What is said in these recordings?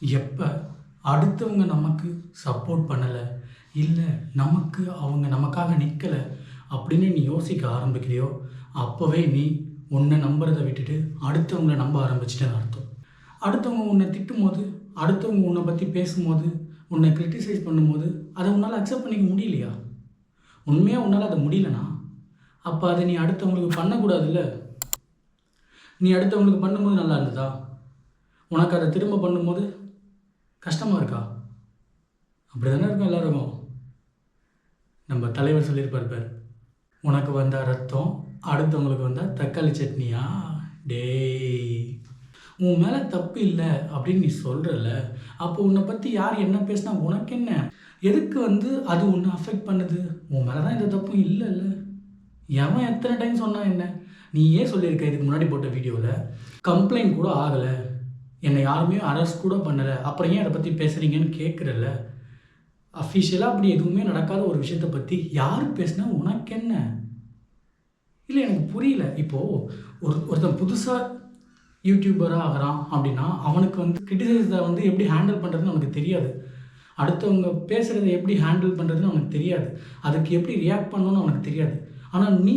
எப்போ அடுத்தவங்க நமக்கு சப்போர்ட் பண்ணலை இல்லை நமக்கு அவங்க நமக்காக நிற்கலை அப்படின்னு நீ யோசிக்க ஆரம்பிக்கிறியோ அப்போவே நீ உன்னை நம்புறதை விட்டுட்டு அடுத்தவங்கள நம்ப ஆரம்பிச்சிட்டேன்னு அர்த்தம். அடுத்தவங்க உன்னை திட்டும் போது அடுத்தவங்க உன்னை பற்றி பேசும்போது உன்னை க்ரிட்டிசைஸ் பண்ணும்போது அதை உன்னால் அக்செப்ட் பண்ணிக்க முடியலையா? உண்மையாக உன்னால் அதை முடியலனா? அப்போ அதை நீ அடுத்தவங்களுக்கு பண்ணக்கூடாதுல்ல? நீ அடுத்தவங்களுக்கு பண்ணும்போது நல்லா இருந்ததா? உனக்கு அதை திரும்ப பண்ணும்போது கஷ்டமாக இருக்கா? அப்படி தானே இருக்கும் எல்லாருக்கும். நம்ம தலைவர் சொல்லியிருப்பார் பேர் உனக்கு வந்தால் ரத்தம் அடுத்தவங்களுக்கு வந்தால் தக்காளி சட்னியா? டேய் உன் மேலே தப்பு இல்லை அப்படின்னு நீ சொல்கிறல்ல அப்போ உன்னை பற்றி யார் என்ன பேசினா உனக்கு என்ன? எதுக்கு வந்து அது உன்னை அஃபெக்ட் பண்ணுது? உன் மேலே தான் எந்த தப்பும் இல்லைல்ல. எவன் எத்தனை டைம் சொன்னால் என்ன? நீ ஏன் சொல்லியிருக்க இதுக்கு முன்னாடி போட்ட வீடியோவில் கம்ப்ளைண்ட் கூட ஆகலை. என்னை யாருமே அரெஸ்ட் கூட பண்ணலை. அப்புறம் ஏன் அதை பற்றி பேசுகிறீங்கன்னு கேட்குறல்ல அஃபிஷியலாக அப்படி எதுவுமே நடக்காத ஒரு விஷயத்தை பற்றி யார் பேசினா உனக்கு என்ன? இல்லை எனக்கு புரியல. இப்போது ஒரு ஒருத்தன் புதுசாக யூடியூபராக ஆகிறான் அப்படின்னா அவனுக்கு வந்து கிரிட்டிசைஸை வந்து எப்படி ஹேண்டில் பண்ணுறதுன்னு அவனுக்கு தெரியாது. அடுத்தவங்க பேசுகிறத எப்படி ஹேண்டில் பண்ணுறதுன்னு அவனுக்கு தெரியாது. அதுக்கு எப்படி ரியாக்ட் பண்ணணும்னு அவனுக்கு தெரியாது. ஆனால் நீ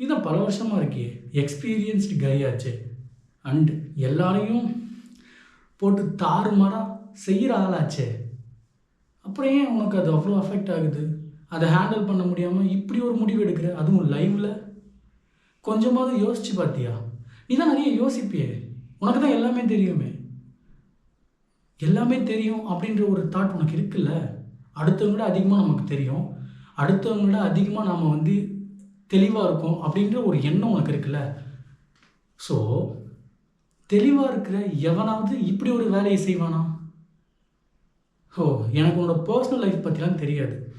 நீ தான் பல வருஷமாக இருக்கியே. எக்ஸ்பீரியன்ஸ்டு கை ஆச்சு. அண்ட் எல்லாரையும் போட்டு தாறுமாறாக செய்கிற ஆளாச்சே. அப்புறம் ஏன் உனக்கு அது அவ்வளோ அஃபெக்ட் ஆகுது? அதை ஹேண்டில் பண்ண முடியாமல் இப்படி ஒரு முடிவு எடுக்கிற? அதுவும் லைவில் கொஞ்சமாவது யோசிச்சு பார்த்தியா நீ தான் நிறைய யோசிப்பியே. உனக்கு தான் எல்லாமே தெரியுமே. எல்லாமே தெரியும் அப்படின்ற ஒரு தாட் உனக்கு இருக்குல்ல? அடுத்தவங்க விட அதிகமாக நமக்கு தெரியும். அடுத்தவங்க விட அதிகமாக நாம் வந்து தெளிவாக இருக்கோம் அப்படின்ற ஒரு எண்ணம் உனக்கு இருக்குல்ல? ஸோ தெளிவாக இருக்கிற எவனாவது இப்படி ஒரு வேலையை செய்வானா? ஓ எனக்கு உன்னோட பர்சனல் லைஃப் பற்றிலாம் தெரியாது.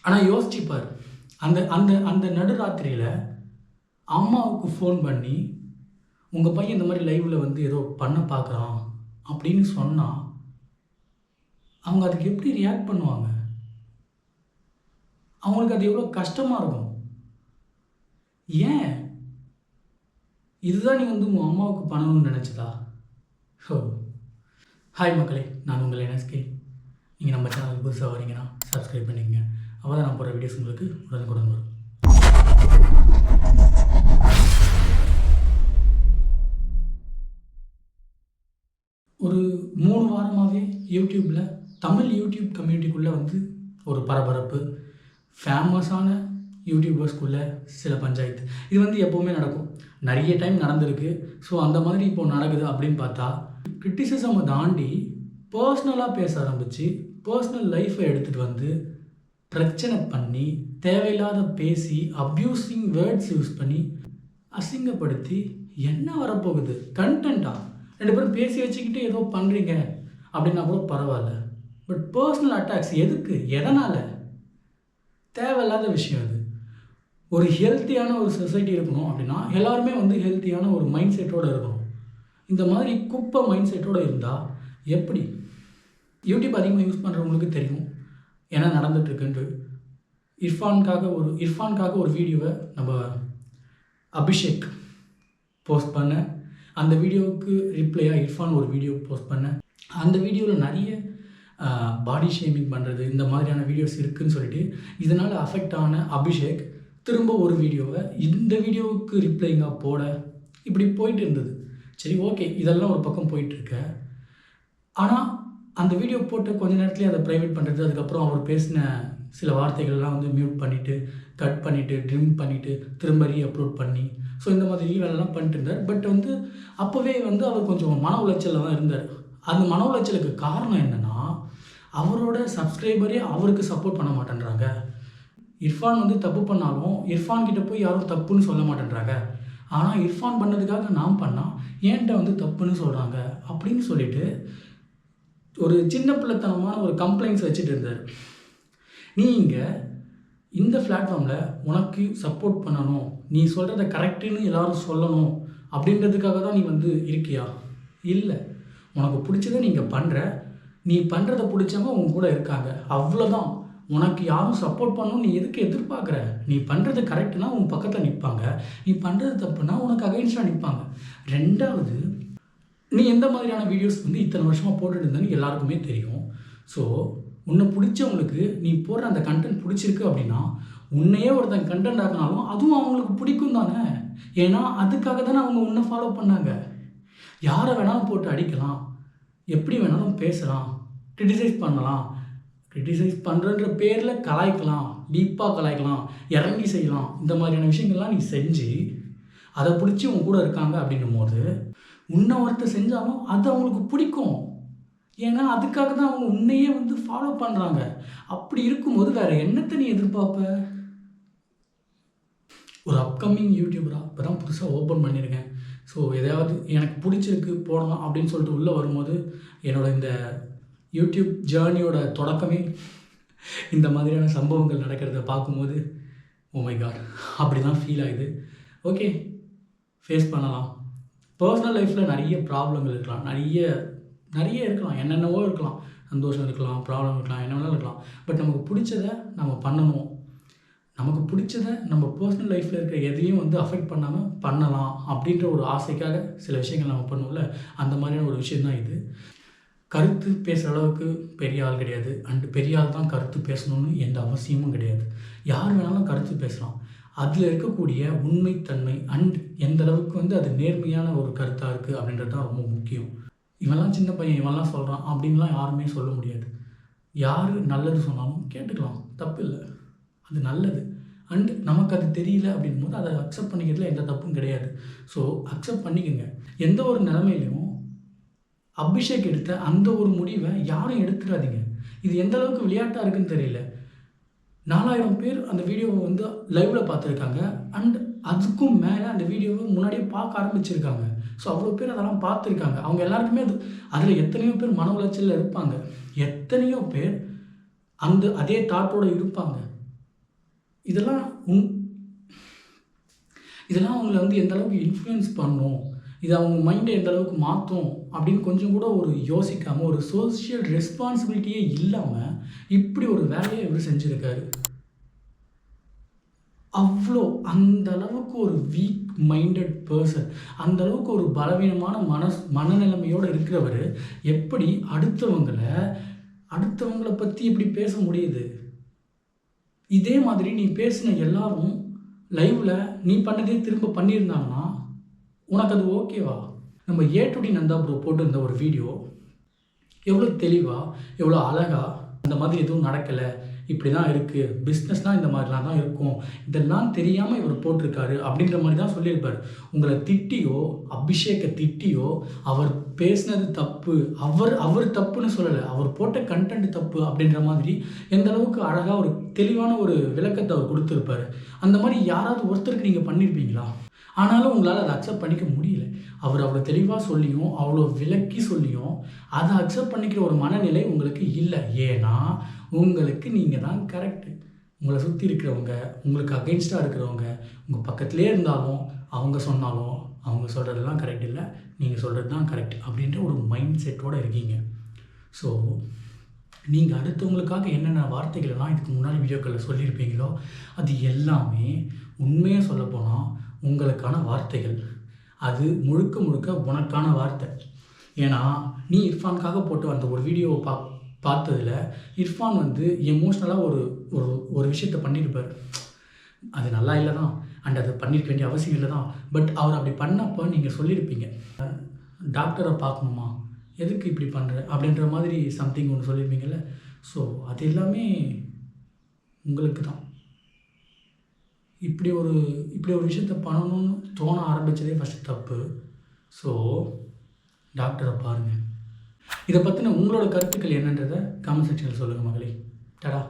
ஆனால் யோசிச்சுப்பார். அந்த அந்த அந்த நடுராத்திரியில் அம்மாவுக்கு ஃபோன் பண்ணி உங்கள் பையன் இந்த மாதிரி லைவில் வந்து ஏதோ பண்ண பார்க்குறான் அப்படின்னு சொன்னால் அவங்க அதுக்கு எப்படி ரியாக்ட் பண்ணுவாங்க? அவங்களுக்கு அது எவ்வளோ கஷ்டமாக இருக்கும். ஏன்? இதுதான் நீ வந்து உன் அம்மாவுக்கு பணம்னு நினச்சதா? ஹோ. ஹாய் மக்களே நான் உங்கள் என்எஸ்கே. நீங்கள் நம்ம சேனலுக்கு புதுசாக வரீங்கன்னா சப்ஸ்கிரைப் பண்ணிக்கங்க. அப்போ தான் நான் போகிற வீடியோஸ் உங்களுக்கு உடனுக்குடன் வரும். ஒரு மூணு வாரமாகவே யூடியூப்பில் தமிழ் யூடியூப் கம்யூனிட்டிக்குள்ளே வந்து ஒரு பரபரப்பு. ஃபேமஸான யூடியூபர்ஸ்குள்ளே சில பஞ்சாயத்து. இது வந்து எப்போவுமே நடக்கும். நிறைய டைம் நடந்திருக்கு. ஸோ அந்த மாதிரி இப்போ நடக்குது அப்படின்னு பார்த்தா கிரிட்டிசிசமை தாண்டி பர்சனலாக பேச ஆரம்பித்து பர்சனல் லைஃப்பை எடுத்துகிட்டு வந்து பிரச்சனை பண்ணி தேவையில்லாத பேசி அப்யூசிங் வேர்ட்ஸ் யூஸ் பண்ணி அசிங்கப்படுத்தி என்ன வரப்போகுது? கண்டென்ட்டா ரெண்டு பேரும் பேசி வச்சுக்கிட்டு ஏதோ பண்ணுறீங்க அப்படின்னா கூட பரவாயில்ல. பட் பர்சனல் அட்டாக்ஸ் எதுக்கு? எதனால்? தேவையில்லாத விஷயம் அது. ஒரு ஹெல்த்தியான ஒரு சொசைட்டி இருக்கணும் அப்படின்னா எல்லாருமே வந்து ஹெல்த்தியான ஒரு மைண்ட் செட்டோடு இருக்கணும். இந்த மாதிரி குப்பை மைண்ட் செட்டோடு இருந்தால் எப்படி? யூடியூப் அதிகமாக யூஸ் பண்ணுறவங்களுக்கு தெரியும். என்ன நடந்துட்டுருக்குன்ட்டு இர்ஃபான்காக ஒரு இர்ஃபான்காக ஒரு வீடியோவை நம்ம அபிஷேக் போஸ்ட் பண்ணேன் அந்த வீடியோவுக்கு ரிப்ளையாக இர்ஃபான் ஒரு வீடியோ போஸ்ட் பண்ணேன் அந்த வீடியோவில் நிறைய பாடி ஷேமிங் பண்ணுறது இந்த மாதிரியான வீடியோஸ் இருக்குதுன்னு சொல்லிட்டு இதனால் அஃபெக்ட் ஆன அபிஷேக் திரும்ப ஒரு வீடியோவை இந்த வீடியோவுக்கு ரிப்ளைங்காக போட? இப்படி போயிட்டு இருந்தது. சரி ஓகே இதெல்லாம் ஒரு பக்கம் போயிட்டுருக்க ஆனால் அந்த வீடியோ போட்டு கொஞ்ச நேரத்துலேயே அதை ப்ரைவேட் பண்ணுறது அதுக்கப்புறம் அவர் பேசின சில வார்த்தைகள்லாம் வந்து மியூட் பண்ணிவிட்டு கட் பண்ணிவிட்டு ட்ரிம் பண்ணிவிட்டு திரும்ப ரீ அப்லோட் பண்ணி. ஸோ இந்த மாதிரி வேலைலாம் பண்ணிட்டு இருந்தார். பட் வந்து அப்போவே வந்து அவர் கொஞ்சம் மன உளைச்சலில் தான் இருந்தார். அந்த மன உளைச்சலுக்கு காரணம் என்னென்னா அவரோட சப்ஸ்கிரைபரே அவருக்கு சப்போர்ட் பண்ண மாட்டேன்றாங்க. இர்ஃபான் வந்து தப்பு பண்ணாலும் இர்ஃபான் கிட்ட போய் யாரும் தப்புன்னு சொல்ல மாட்டேன்றாங்க. ஆனால் இர்ஃபான் பண்ணதுக்காக நான் பண்ணால் ஏன்ட்ட வந்து தப்புன்னு சொல்கிறாங்க அப்படின்னு சொல்லிட்டு ஒரு சின்ன பிள்ளைத்தனமான ஒரு கம்ப்ளைண்ட்ஸ் வச்சுட்டு இருந்தார். நீங்கள் இந்த பிளாட்ஃபார்மில் உனக்கு சப்போர்ட் பண்ணணும். நீ சொல்கிறத கரெக்டுன்னு எல்லாரும் சொல்லணும் அப்படின்றதுக்காக தான் நீ வந்து இருக்கியா? இல்லை. உனக்கு பிடிச்சதை நீங்கள் பண்ணுற நீ பண்ணுறத பிடிச்சவங்க உங்க கூட இருக்காங்க. அவ்வளோதான் உனக்கு யாரும் சப்போர்ட் பண்ணணும் நீ எதுக்கு எதிர்பார்க்குற? நீ பண்ணுறது கரெக்டுனா உன் பக்கத்தில் நிற்பாங்க நீ பண்ணுறது தப்புனா உனக்கு அகைன்ஸ்டாக நிற்பாங்க ரெண்டாவது நீ எந்த மாதிரியான வீடியோஸ் வந்து இத்தனை வருஷமாக போட்டுட்டு இருந்தேன்னு எல்லாருக்குமே தெரியும். ஸோ உன்னை பிடிச்சவங்களுக்கு நீ போடுற அந்த கண்டென்ட் பிடிச்சிருக்கு அப்படின்னா உன்னையே ஒருத்தன் கண்டென்ட் ஆக்கினாலும் அதுவும் அவங்களுக்கு பிடிக்கும் தானே? ஏன்னா அதுக்காக தானே அவங்க உன்னை ஃபாலோ பண்ணாங்க. யாரை வேணாலும் போட்டு அடிக்கலாம். எப்படி வேணாலும் பேசலாம். க்ரிட்டிசைஸ் பண்ணலாம். க்ரிட்டிசைஸ் பண்ணுறன்ற பேரில் கலாய்க்கலாம் டீப்பாக கலாய்க்கலாம் இறங்கி செய்யலாம். இந்த மாதிரியான விஷயங்கள்லாம் நீ செஞ்சு அதை பிடிச்சி உன் கூட இருக்காங்க அப்படின்னும் போது உன்னை ஒருத்தர் செஞ்சாலும் அது அவங்களுக்கு பிடிக்கும். ஏன்னா அதுக்காக தான் அவங்க உன்னையே வந்து ஃபாலோ பண்ணுறாங்க அப்படி இருக்கும்போது வேற என்னத்தை நீ எதிர்பார்ப்ப? ஒரு அப்கமிங் யூடியூபராக இப்போ தான் புதுசாக ஓப்பன் பண்ணியிருக்கேன். ஸோ எதையாவது எனக்கு பிடிச்சிருக்கு போடலாம் அப்படின்னு சொல்லிட்டு உள்ளே வரும்போது என்னோட இந்த யூடியூப் ஜேர்னியோட தொடக்கமே இந்த மாதிரியான சம்பவங்கள் நடக்கிறத பார்க்கும்போது oh ஓமை கார் காட் அப்படி தான் ஃபீல் ஆகுது. ஓகே ஃபேஸ் பண்ணலாம். பர்சனல் லைஃப்பில் நிறைய ப்ராப்ளங்கள் இருக்கலாம். நிறைய நிறைய இருக்கலாம். என்னென்னவோ இருக்கலாம். சந்தோஷம் இருக்கலாம் ப்ராப்ளம் இருக்கலாம் என்ன வேணாலும் இருக்கலாம். பட் நமக்கு பிடிச்சதை நம்ம பண்ணணும். நமக்கு பிடிச்சதை நம்ம பர்சனல் லைஃப்பில் இருக்கிற எதையும் வந்து அஃபெக்ட் பண்ணாமல் பண்ணலாம் அப்படின்ற ஒரு ஆசைக்காக சில விஷயங்கள் நம்ம பண்ணுவோம்ல. அந்த மாதிரியான ஒரு விஷயம் தான் இது. கருத்து பேசுகிற அளவுக்கு பெரிய ஆள் கிடையாது. அண்டு பெரிய ஆள் தான் கருத்து பேசணும்னு எந்த அவசியமும் கிடையாது. யார் வேணாலும் கருத்து பேசலாம். அதில் இருக்கக்கூடிய உண்மைத்தன்மை அண்ட் எந்த அளவுக்கு வந்து அது நேர்மையான ஒரு கருத்தாக இருக்குது அப்படின்றது தான் ரொம்ப முக்கியம். இவன்லாம் சின்ன பையன் இவன்லாம் சொல்கிறான் அப்படின்லாம் யாருமே சொல்ல முடியாது. யார் நல்லது சொன்னாலும் கேட்டுக்கலாம். தப்பு இல்லை. அது நல்லது. அண்ட் நமக்கு அது தெரியல அப்படின் போது அதை அக்செப்ட் பண்ணிக்கிறதுல எந்த தப்பும் கிடையாது. ஸோ அக்செப்ட் பண்ணிக்கோங்க. எந்த ஒரு நிலமையிலையும் அபிஷேக் எடுத்த அந்த ஒரு முடிவை யாரும் எடுத்துடாதீங்க. இது எந்த அளவுக்கு விளையாட்டாக இருக்குன்னு தெரியல. நாலாயிரம் பேர் அந்த வீடியோவை வந்து லைவில் பார்த்துருக்காங்க. அண்ட் அதுக்கும் மேலே அந்த வீடியோவை முன்னாடியே பார்க்க ஆரம்பிச்சிருக்காங்க. ஸோ அவ்வளோ பேர் அதெல்லாம் பார்த்துருக்காங்க. அவங்க எல்லாருக்குமே அது அதில் எத்தனையோ பேர் மன உளைச்சலில் இருப்பாங்க. எத்தனையோ பேர் அந்த அதே தாட்டோடு இருப்பாங்க. இதெல்லாம் உன் இதெல்லாம் அவங்கள வந்து எந்த அளவுக்கு இன்ஃப்ளூயன்ஸ் பண்ணும்? இது அவங்க மைண்டை எந்த அளவுக்கு மாற்றும் அப்படின்னு கொஞ்சம் கூட ஒரு யோசிக்காமல் ஒரு சோஷியல் ரெஸ்பான்சிபிலிட்டியே இல்லாமல் இப்படி ஒரு வேலையை இவர் செஞ்சுருக்காரு. அவ்வளோ அந்த அளவுக்கு ஒரு வீக் மைண்டட் பர்சன் அந்த அளவுக்கு ஒரு பலவீனமான மனஸ் மனநிலைமையோடு இருக்கிறவர் எப்படி அடுத்தவங்களை அடுத்தவங்களை பற்றி எப்படி பேச முடியுது? இதே மாதிரி நீ பேசின எல்லாரும் லைவில் நீ பண்ணதே திரும்ப பண்ணியிருந்தாங்கன்னா உனக்கு அது ஓகேவா நம்ம A to D Nandha bro போட்டிருந்த ஒரு வீடியோ எவ்வளோ தெளிவாக எவ்வளோ அழகாக அந்த மாதிரி எதுவும் நடக்கலை. இப்படி தான் இருக்குது பிஸ்னஸ்னால் இந்த மாதிரிலாம் தான் இருக்கும். இதெல்லாம் தெரியாமல் இவர் போட்டிருக்காரு அப்படின்ற மாதிரி தான் சொல்லியிருப்பார். உங்களை திட்டியோ அபிஷேக்கை திட்டியோ அவர் பேசினது தப்பு அவர் அவர் தப்புன்னு சொல்லலை. அவர் போட்ட கண்டென்ட் தப்பு அப்படின்ற மாதிரி எந்த அளவுக்கு அழகாக ஒரு தெளிவான ஒரு விளக்கத்தை அவர் கொடுத்துருப்பாரு. அந்த மாதிரி யாராவது ஒருத்தருக்கு நீங்கள் பண்ணியிருப்பீங்களா ஆனாலும் உங்களால் அதை அக்செப்ட் பண்ணிக்க முடியல. அவர் அவ்வளோ தெளிவாக சொல்லியும் அவ்வளோ விலக்கி சொல்லியும் அதை அக்செப்ட் பண்ணிக்கிற ஒரு மனநிலை உங்களுக்கு இல்லை. ஏன்னா உங்களுக்கு நீங்கள் தான் கரெக்டு உங்களை சுற்றி இருக்கிறவங்க உங்களுக்கு அகெயின்ஸ்டாக இருக்கிறவங்க உங்கள் பக்கத்துலேயே இருந்தாலும் அவங்க சொன்னாலும் அவங்க சொல்கிறதெல்லாம் கரெக்ட் இல்லை நீங்கள் சொல்கிறது தான் கரெக்ட் அப்படின்ற ஒரு மைண்ட் செட்டோடு இருக்கீங்க. ஸோ நீங்கள் அடுத்தவங்களுக்காக என்னென்ன வார்த்தைகளெல்லாம் இதுக்கு முன்னாடி வீடியோக்களில் சொல்லியிருப்பீங்களோ அது எல்லாமே உண்மையாக சொல்லப்போனால் உங்களுக்கான வார்த்தைகள். அது முழுக்க முழுக்க உனக்கான வார்த்தை. ஏன்னா நீ இர்ஃபானுக்காக போட்டு அந்த ஒரு வீடியோவை பா பார்த்ததில் இர்ஃபான் வந்து எமோஷ்னலாக ஒரு ஒரு ஒரு விஷயத்த பண்ணியிருப்பார். அது நல்லா இல்லை தான் அண்ட் அது பண்ணியிருக்க வேண்டிய அவசியம் இல்லை தான் பட் அவர் அப்படி பண்ணப்போ நீங்கள் சொல்லியிருப்பீங்க. டாக்டரை பார்க்கணுமா? எதுக்கு இப்படி பண்ணுற அப்படின்ற மாதிரி சம்திங் ஒன்று சொல்லியிருப்பீங்கல்ல. ஸோ அது எல்லாமே உங்களுக்கு தான் இப்படி ஒரு இப்படி ஒரு விஷயத்த பண்ணணும்னு தோண ஆரம்பித்ததே ஃபஸ்ட்டு தப்பு. ஸோ டாக்டரை பாருங்கள் இதை பற்றின உங்களோட கருத்துக்கள் என்னன்றதை கமெண்ட் செக்ஷனில் சொல்லுங்கள் மகளே. டடா.